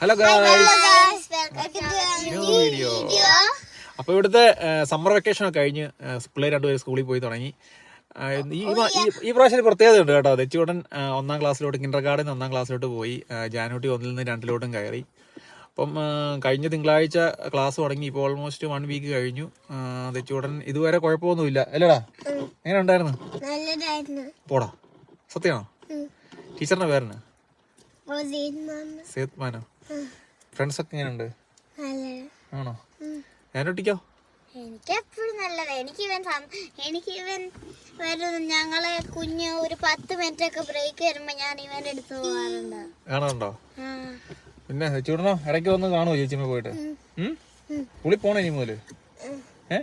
Hello guys video അപ്പോൾ ഇവിടുത്തെ summer vacation ഒക്കെ കഴിഞ്ഞ് പിള്ളേർ രണ്ടുപേരും സ്കൂളിൽ പോയി തുടങ്ങി. ഈ ഈ- ഈ- പ്രാവശ്യം പ്രത്യേകത ഉണ്ട് കേട്ടോ. തെച്ചുടൻ ഒന്നാം ക്ലാസ്സിലോട്ട് കിൻഡർ ഗാർഡൻ ഒന്നാം ക്ലാസ്സിലോട്ട് പോയി. ജാനുവരി ജാനുട്ടി ഒന്നിൽ നിന്ന് രണ്ടിലോട്ടും കയറി. അപ്പം കഴിഞ്ഞ തിങ്കളാഴ്ച ക്ലാസ് തുടങ്ങി. ഇപ്പോൾ ഓൾമോസ്റ്റ് വൺ വീക്ക് കഴിഞ്ഞു. തെച്ചുടൻ ഇതുവരെ കുഴപ്പമൊന്നുമില്ല. അല്ലേടാ എങ്ങനെ ഉണ്ടായിരുന്നു? നല്ലതായിരുന്നു. പോടാ. സത്യമാണോ? ടീച്ചറിന്റെ പേരാണ് സേത്മാനോ? ഫ്രണ്ട്സ് ഒക്കെ എങ്ങനെയുണ്ട്? ആണോ ആണോ? ഞാനൊട്ടിക്കോ എനിക്ക് എപ്പോഴും നല്ലത്. എനിക്ക് ഇവൻ എനിക്ക് ഇവൻ വരുന്നു ഞങ്ങളെ കുഞ്ഞ് ഒരു പത്ത് മിനിറ്റ് ഒക്കെ ബ്രേക്ക് വരുമ്പോ ഞാൻ ഇവന്റെ അടുത്ത് പോവാറുണ്ട്. പിന്നെ ചൂടണോ ഇടയ്ക്ക് വന്ന് കാണുമോ ചേച്ചിമ്മ പോയിട്ട്? സ്കൂളിൽ പോണേ ഇനി മുതൽ? ഏ?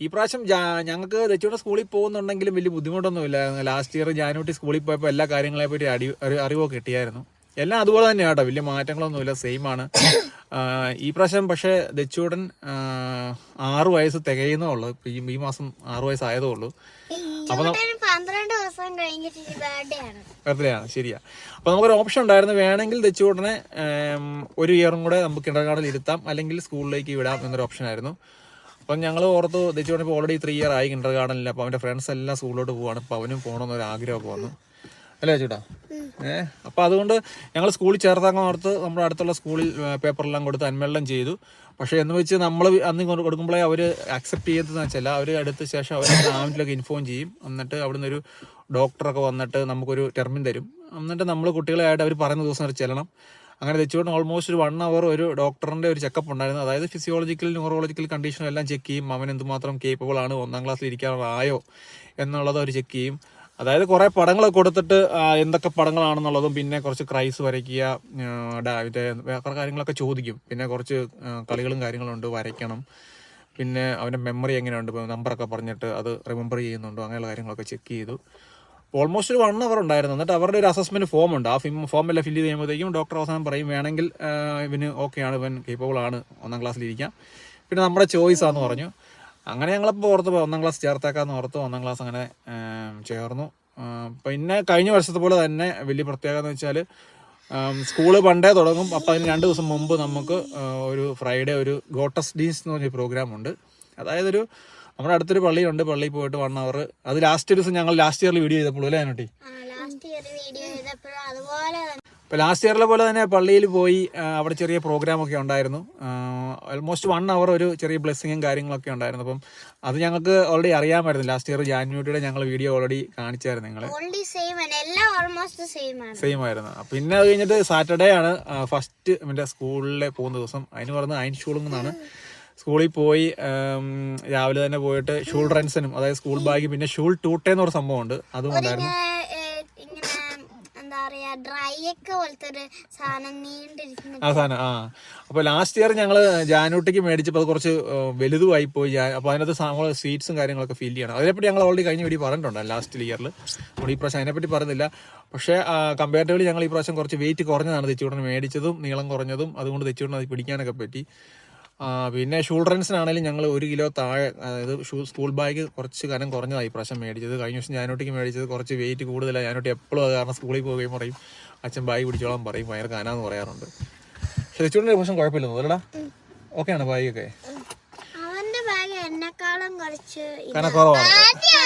ഈ പ്രാവശ്യം ഞങ്ങൾക്ക് തെച്ചൂടെ സ്കൂളിൽ പോകുന്നുണ്ടെങ്കിലും വലിയ ബുദ്ധിമുട്ടൊന്നുമില്ല. ലാസ്റ്റ് ഇയർ ജാനുട്ടി സ്കൂളിൽ പോയപ്പോൾ എല്ലാ കാര്യങ്ങളെ പറ്റി അടി അറി- അറിവൊക്കെ കിട്ടിയായിരുന്നു. എല്ലാം അതുപോലെ തന്നെയാണ് കേട്ടോ. വലിയ മാറ്റങ്ങളൊന്നുമില്ല. സെയിം ആണ്. ഈ പ്രാവശ്യം പക്ഷേ ദച്ചൂടൻ ആറു വയസ്സ് തികയുന്നേ ഉള്ളൂ. ഈ ഈ മാസം ആറു വയസ്സായതേ ഉള്ളൂ. അപ്പൊ ബർത്ത്ഡേയാണ് ശരിയാ. അപ്പൊ നമുക്കൊരു ഓപ്ഷൻ ഉണ്ടായിരുന്നു. വേണമെങ്കിൽ ദച്ചൂടനെ ഒരു ഇയറും കൂടെ നമുക്ക് കിണ്ടർ ഗാർഡനിൽ ഇരുത്താം. അല്ലെങ്കിൽ സ്കൂളിലേക്ക് വിടാം എന്നൊരു ഓപ്ഷൻ ആയിരുന്നു. അപ്പം ഞങ്ങൾ ഓർത്തു ദച്ചൂടൻ ഇപ്പോൾ ഓൾറെഡി ത്രീ ഇയർ ആയി കിണ്ടർ ഗാർഡനിൽ അപ്പോൾ അവന്റെ ഫ്രണ്ട്സ് എല്ലാം സ്കൂളിലോട്ട് പോവാണ്. അപ്പോൾ അവനും പോകണമെന്നൊരു ആഗ്രഹമൊക്കെ വന്നു. അല്ലേ ചേട്ടാ? ഏഹ് അപ്പോൾ അതുകൊണ്ട് ഞങ്ങൾ സ്കൂളിൽ ചേർത്താൻ ഓർത്ത് നമ്മുടെ അടുത്തുള്ള സ്കൂളിൽ പേപ്പറെല്ലാം കൊടുത്ത് അന്മേളനം ചെയ്തു. പക്ഷേ എന്ന് വെച്ച് നമ്മൾ അന്ന് കൊടുക്കുമ്പോഴേ അവർ അക്സെപ്റ്റ് ചെയ്തതെന്ന് വെച്ചാൽ അവർ അടുത്ത ശേഷം അവർ ഗവൺമെന്റിലൊക്കെ ഇൻഫോം ചെയ്യും. എന്നിട്ട് അവിടുന്ന് ഒരു ഡോക്ടറൊക്കെ വന്നിട്ട് നമുക്കൊരു ടെർമിൻ തരും. എന്നിട്ട് നമ്മൾ കുട്ടികളായിട്ട് അവർ പറയുന്ന ദിവസം അവർ ചെല്ലണം. അങ്ങനെ വെച്ചുകൊണ്ട് ഓൾമോസ്റ്റ് ഒരു വൺ അവർ ഒരു ഡോക്ടറിന്റെ ഒരു ചെക്കപ്പ് ഉണ്ടായിരുന്നു. അതായത് ഫിസിയോളജിക്കൽ ന്യൂറോളജിക്കൽ കണ്ടീഷനും എല്ലാം ചെക്ക് ചെയ്യും. അവൻ എന്തുമാത്രം കേപ്പബിൾ ആണ് ഒന്നാം ക്ലാസ്സിൽ ഇരിക്കാറായോ എന്നുള്ളത് അവർ ചെക്ക് ചെയ്യും. അതായത് കുറേ പടങ്ങൾ കൊടുത്തിട്ട് എന്തൊക്കെ പടങ്ങളാണെന്നുള്ളതും പിന്നെ കുറച്ച് ക്രൈസ് വരയ്ക്കുക വേറെ കാര്യങ്ങളൊക്കെ ചോദിക്കും. പിന്നെ കുറച്ച് കളികളും കാര്യങ്ങളും ഉണ്ട് വരയ്ക്കണം. പിന്നെ അവന്റെ മെമ്മറി എങ്ങനെയുണ്ട് ഇപ്പോൾ നമ്പറൊക്കെ പറഞ്ഞിട്ട് അത് റിമെമ്പർ ചെയ്യുന്നുണ്ടോ അങ്ങനെയുള്ള കാര്യങ്ങളൊക്കെ ചെക്ക് ചെയ്തു. ഓൾമോസ്റ്റ് ഒരു വൺ അവർ ഉണ്ടായിരുന്നു. എന്നിട്ട് അവരുടെ ഒരു അസസ്മെന്റ് ഫോം ഉണ്ട്. ആ ഫിം ഫോം എല്ലാം ഫില്ല് ചെയ്യുമ്പോഴത്തേക്കും ഡോക്ടർ അവസാനം പറയും വേണമെങ്കിൽ ഇവന് ഓക്കെയാണ് ഇവൻ കേപ്പബിൾ ആണ് ഒന്നാം ക്ലാസ്സിലിരിക്കാം പിന്നെ നമ്മുടെ ചോയ്സ് ആണെന്ന് പറഞ്ഞു. അങ്ങനെ ഞങ്ങളിപ്പോൾ ഓർത്ത് പോയി. ഒന്നാം ക്ലാസ് ചേർത്തേക്കാന്ന് ഓർത്ത് ഒന്നാം ക്ലാസ് അങ്ങനെ ചേർന്നു. പിന്നെ കഴിഞ്ഞ വർഷത്തെ പോലെ തന്നെ വലിയ പ്രത്യേകത എന്ന് വെച്ചാൽ സ്കൂൾ പണ്ടേ തുടങ്ങും. അപ്പോൾ അതിന് രണ്ട് ദിവസം മുമ്പ് നമുക്ക് ഒരു ഫ്രൈഡേ ഒരു ഗോട്ടസ് ഡീൻസ് എന്ന് പറഞ്ഞൊരു പ്രോഗ്രാം ഉണ്ട്. അതായത് ഒരു നമ്മുടെ അടുത്തൊരു പള്ളിയുണ്ട്. പള്ളി പോയിട്ട് വൺ അവർ അത് ലാസ്റ്റ് ദിവസം ഞങ്ങൾ ലാസ്റ്റ് ഇയറിൽ വീഡിയോ ചെയ്തപ്പോൾ അല്ലേ അതിനോട്ടി ഇപ്പോൾ ലാസ്റ്റ് ഇയറിലെ പോലെ തന്നെ പള്ളിയിൽ പോയി അവിടെ ചെറിയ പ്രോഗ്രാമൊക്കെ ഉണ്ടായിരുന്നു. ഓൾമോസ്റ്റ് വൺ അവർ ഒരു ചെറിയ ബ്ലെസ്സിങ്ങും കാര്യങ്ങളൊക്കെ ഉണ്ടായിരുന്നു. അപ്പം അത് ഞങ്ങൾക്ക് ഓൾറെഡി അറിയാമായിരുന്നു. ലാസ്റ്റ് ഇയർ ജാനുവരിയുടെ ഞങ്ങൾ വീഡിയോ ഓൾറെഡി കാണിച്ചായിരുന്നു നിങ്ങൾ സെയിം ആയിരുന്നു. പിന്നെ അത് കഴിഞ്ഞിട്ട് സാറ്റർഡേ ആണ് ഫസ്റ്റ് എന്റെ സ്കൂളിലെ പോകുന്ന ദിവസം. അതിന് പറഞ്ഞത് അയിൻ ഷൂളിംഗ് എന്നാണ് സ്കൂളിൽ പോയി രാവിലെ തന്നെ പോയിട്ട് ഷൂൾ റൺസിനും അതായത് സ്കൂൾ ബാഗ് പിന്നെ ഷൂൾ ടൂട്ടേ എന്ന് പറഞ്ഞ സംഭവമുണ്ട്. അതും ഉണ്ടായിരുന്നു. പറയാ ഡ്രൈ ഒക്കെ പോലത്തെ ഒരു സാധനം നീണ്ടിരിക്കുന്നു ആ ആ. അപ്പോൾ ലാസ്റ്റ് ഇയർ ഞങ്ങൾ ജാനൂട്ടിക്ക് മേടിച്ചപ്പോൾ അത് കുറച്ച് വലുതുമായി പോയി. അപ്പൊ അപ്പോൾ അതിനകത്ത് നമ്മൾ സീറ്റ്സും കാര്യങ്ങളൊക്കെ ഫീൽ ചെയ്യണം. അതിനെപ്പറ്റി ഞങ്ങൾ ഓൾറെഡി കഴിഞ്ഞ വീഡിയോ പറഞ്ഞിട്ടുണ്ട് ലാസ്റ്റ് ഇയറിൽ നമ്മൾ ഈ പ്രാവശ്യം അതിനെപ്പറ്റി പറഞ്ഞില്ല. പക്ഷേ കമ്പാരിറ്റീവ്ലി ഞങ്ങൾ ഈ പ്രാവശ്യം കുറച്ച് വെയിറ്റ് കുറഞ്ഞതാണ് തെച്ചുകൂടൻ മേടിച്ചതും നീളം കുറഞ്ഞതും അതുകൊണ്ട് തെച്ചുകൂടൻ അത് പിടിക്കാനൊക്കെ പറ്റി. പിന്നെ ഷൂൾഡ്രൻസിനാണെങ്കിലും ഞങ്ങൾ ഒരു കിലോ താഴെ അതായത് ഷൂ സ്കൂൾ ബാഗ് കുറച്ച് കനം കുറഞ്ഞതായി പ്രാവശ്യം മേടിച്ചത്. കഴിഞ്ഞ ദിവസം ഞാനോട്ടിക്ക് മേടിച്ചത് കുറച്ച് വെയിറ്റ് കൂടുതലാണ് ഞാനോട്ടി എപ്പോഴും അത് കാരണം സ്കൂളിൽ പോവുകയും പറയും അച്ഛൻ ബാഗ് പിടിച്ചോളാൻ പറയും ഭയങ്കര കനാന്ന് പറയാറുണ്ട്. തെച്ചുകൂടിന്റെ പ്രശ്നം കുഴപ്പമില്ല തോന്നലടാ ഓക്കെയാണ് ബാഗൊക്കെ അവന്റെ ബാഗ് എന്നെക്കാളും കുറച്ച് ഇത്. കനം കുറവാണ് ആദ്യം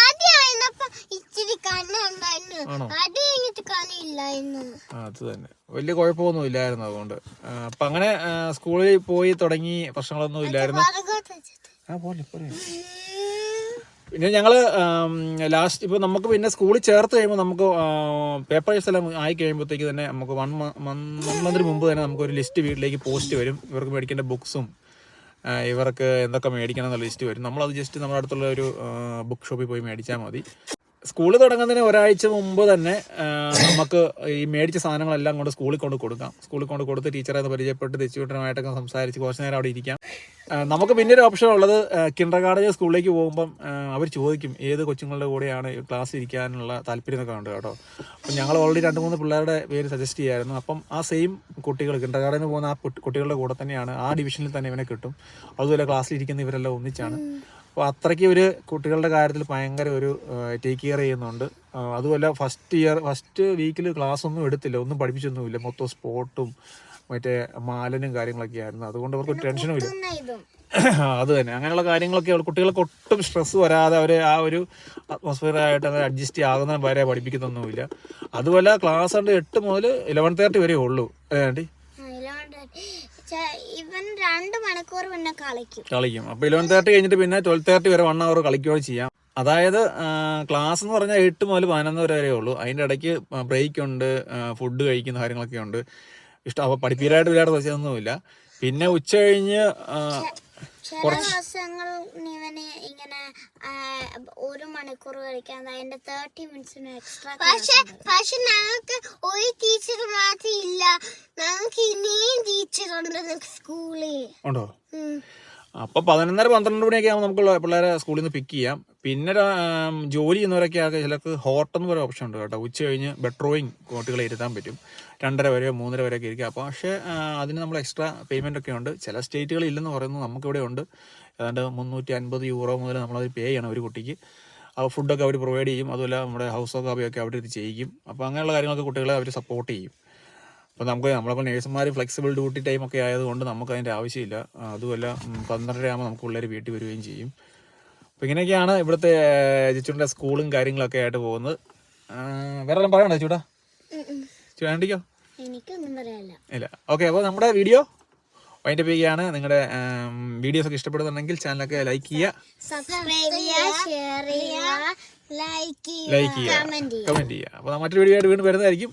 ആദ്യം ആയിരുന്നപ്പോ ഇച്ചിരി കണ്ണുണ്ടായിരുന്നു ആണോ? അത് കഴിഞ്ഞിട്ട് ആ, അത് തന്നെ. വലിയ കുഴപ്പമൊന്നും ഇല്ലായിരുന്നു അതുകൊണ്ട് അപ്പൊ അങ്ങനെ സ്കൂളിൽ പോയി തുടങ്ങി പ്രശ്നങ്ങളൊന്നും ഇല്ലായിരുന്നു. ആ പോലെ പോലെ. ഉം. പിന്നെ ഞങ്ങൾ ലാസ്റ്റ് ഇപ്പോൾ നമുക്ക് പിന്നെ സ്കൂളിൽ ചേർത്ത് കഴിയുമ്പോൾ നമുക്ക് പേപ്പേഴ്സ് എല്ലാം ആയി കഴിയുമ്പോഴത്തേക്ക് തന്നെ നമുക്ക് വൺ വൺ മന്തിന് മുമ്പ് തന്നെ നമുക്ക് ഒരു ലിസ്റ്റ് വീട്ടിലേക്ക് പോസ്റ്റ് വരും. ഇവർക്ക് മേടിക്കേണ്ട ബുക്സും ഇവർക്ക് എന്തൊക്കെ മേടിക്കണം എന്നുള്ള ലിസ്റ്റ് വരും. നമ്മളത് ജസ്റ്റ് നമ്മുടെ അടുത്തുള്ള ഒരു ബുക്ക് ഷോപ്പിൽ പോയി മേടിച്ചാൽ മതി. സ്കൂൾ തുടങ്ങുന്നതിന് ഒരാഴ്ച മുമ്പ് തന്നെ നമുക്ക് ഈ മേടിച്ച സാധനങ്ങളെല്ലാം കൊണ്ട് സ്കൂളിൽ കൊണ്ട് കൊടുക്കാം. സ്കൂളിൽ കൊണ്ട് കൊടുത്ത് ടീച്ചറെ അത് പരിചയപ്പെട്ട് തിരിച്ചുവിട്ടനുമായിട്ടൊക്കെ സംസാരിച്ച് കുറച്ച് നേരം അവിടെ ഇരിക്കാം. നമുക്ക് പിന്നെ ഒരു ഓപ്ഷൻ ഉള്ളത് കിണ്ടർ ഗാർഡൻ സ്കൂളിലേക്ക് പോകുമ്പം അവർ ചോദിക്കും ഏത് കൊച്ചുങ്ങളുടെ കൂടെയാണ് ക്ലാസ് ഇരിക്കാനുള്ള താല്പര്യം എന്നൊക്കെ ഉണ്ട് കേട്ടോ. അപ്പം ഞങ്ങൾ ഓൾറെഡി രണ്ട് മൂന്ന് പിള്ളേരുടെ പേര് സജസ്റ്റ് ചെയ്യായിരുന്നു. അപ്പം ആ സെയിം കുട്ടികൾ കിണ്ടർ ഗാർഡനിൽ പോകുന്ന ആ കുട്ടികളുടെ കൂടെ തന്നെയാണ് ആ ഡിവിഷനിൽ തന്നെ ഇവനെ കിട്ടും. അതുപോലെ ക്ലാസ്സിൽ ഇരിക്കുന്ന ഇവരെല്ലാം ഒന്നിച്ചാണ്. അപ്പോൾ അത്രയ്ക്ക് ഒരു കുട്ടികളുടെ കാര്യത്തിൽ ഭയങ്കര ഒരു ടേക്ക് കെയർ ചെയ്യുന്നുണ്ട്. അതുമല്ല ഫസ്റ്റ് ഇയർ ഫസ്റ്റ് വീക്കിൽ ക്ലാസ് ഒന്നും എടുത്തില്ല ഒന്നും പഠിപ്പിച്ചൊന്നുമില്ല. മൊത്തം സ്പോട്ടും മറ്റേ മാലനും കാര്യങ്ങളൊക്കെ ആയിരുന്നു. അതുകൊണ്ട് അവർക്ക് ടെൻഷനും ഇല്ല. അത് തന്നെ. അങ്ങനെയുള്ള കാര്യങ്ങളൊക്കെ അവർ കുട്ടികൾക്ക് ഒട്ടും സ്ട്രെസ് വരാതെ അവരെ ആ ഒരു അറ്റ്മോസ്ഫിയർ ആയിട്ട് അവർ അഡ്ജസ്റ്റ് ആകുന്ന വരെ പഠിപ്പിക്കുന്നൊന്നുമില്ല. അതുപോലെ ക്ലാസ് ഉണ്ട് എട്ട് മുതൽ ഇലവൻ തേർട്ടി വരെ ഉള്ളൂ. ചെ- ഇവൻ രണ്ട് മണിക്കൂർ പിന്നെ കളിക്കും. കളിക്കും. അപ്പോൾ ഇലവൻ തേർട്ടി കഴിഞ്ഞിട്ട് പിന്നെ ട്വൽവ് തേർട്ടി വരെ വൺ അവർ കളിക്കുകയോ ചെയ്യാം. അതായത് ക്ലാസ് എന്ന് പറഞ്ഞാൽ എട്ട് മുതൽ പതിനൊന്ന് വരെ വരെ ഉള്ളൂ. അതിന്റെ ഇടയ്ക്ക് ബ്രേക്ക് ഉണ്ട് ഫുഡ് കഴിക്കുന്ന കാര്യങ്ങളൊക്കെ ഉണ്ട്. ഇഷ്ടം അപ്പോൾ പഠിപ്പീരായിട്ട് വിരാട് വെച്ചതൊന്നുമില്ല പിന്നെ ഉച്ച കഴിഞ്ഞ് ആ, ചില ഇങ്ങനെ ആ, ഒരു മണിക്കൂർ കളിക്കാൻ അതിന്റെ തേർട്ടി മിനിറ്റ്സിന് എക്സ്ട്രാ പക്ഷെ പക്ഷെ ഞങ്ങൾക്ക് ഒരു ടീച്ചർ മാത്രം ഇല്ല. ഇനിയും ഉണ്ട് സ്കൂളിൽ ഉണ്ടോ? അപ്പോൾ പതിനൊന്നര പന്ത്രണ്ട് മണിയൊക്കെ ആകുമ്പോൾ നമുക്ക് പിള്ളേരെ സ്കൂളിൽ നിന്ന് പിക്ക് ചെയ്യാം. പിന്നെ ജോലി ചെയ്യുന്നവരൊക്കെ ആകെ ചിലർക്ക് ഹോട്ടൽ എന്ന് പറയുന്ന ഓപ്ഷൻ ഉണ്ട് കേട്ടോ. ഉച്ച കഴിഞ്ഞ് ബെട്രോയിങ് കുട്ടികളെ ഇരുത്താൻ പറ്റും. രണ്ടര വരെയോ മൂന്നര വരെയൊക്കെ ഇരിക്കുക അപ്പോൾ പക്ഷേ അതിന് നമ്മൾ എക്സ്ട്രാ പേയ്മെന്റ് ഒക്കെ ഉണ്ട്. ചില സ്റ്റേറ്റുകളിൽ ഇല്ലെന്ന് പറയുന്നു നമുക്കിവിടെ ഉണ്ട്. ഏതാണ്ട് മുന്നൂറ്റി അൻപത് യൂറോ മുതൽ നമ്മളത് പേ ചെയ്യണം ഒരു കുട്ടിക്ക്. ആ ഫുഡൊക്കെ അവർ പ്രൊവൈഡ് ചെയ്യും. അതുപോലെ നമ്മുടെ ഹൗസ് ഓഫ് കാപ്പിയൊക്കെ അവിടെ ഇത് ചെയ്യിക്കും. അപ്പോൾ അങ്ങനെയുള്ള കാര്യങ്ങളൊക്കെ കുട്ടികളെ അവർ സപ്പോർട്ട് ചെയ്യും. അപ്പോൾ നമുക്ക് നമ്മളിപ്പോൾ നേഴ്സുമാർ ഫ്ലെക്സിബിൾ ഡ്യൂട്ടി ടൈം ഒക്കെ ആയതുകൊണ്ട് നമുക്ക് അതിന്റെ ആവശ്യമില്ല അതുമല്ല ഉം, പന്ത്രണ്ടര ആകുമ്പോൾ നമുക്ക് പിള്ളേർ വീട്ടിൽ വരികയും ചെയ്യും. അപ്പോൾ ഇങ്ങനെയൊക്കെയാണ് ഇവിടുത്തെ ജിച്ചുവിന്റെ സ്കൂളും കാര്യങ്ങളൊക്കെ ആയിട്ട് പോകുന്നത്. വേറെ എല്ലാം പറയണോ ചൂടാ ചൂടാണ്ടിക്കോ ഇല്ല. ഓക്കെ അപ്പോൾ നമ്മുടെ വീഡിയോ വൈൻഡപ്പ് ചെയ്യുകയാണ്. നിങ്ങളുടെ വീഡിയോസ് ഒക്കെ ഇഷ്ടപ്പെടുന്നുണ്ടെങ്കിൽ ചാനലൊക്കെ ലൈക്ക് ചെയ്യുക. ലൈക്ക് ചെയ്യുക കമന്റ് ചെയ്യുക അപ്പോൾ മറ്റൊരു വീഡിയോ ആയിട്ട് വീണ്ടും വരുന്നതായിരിക്കും.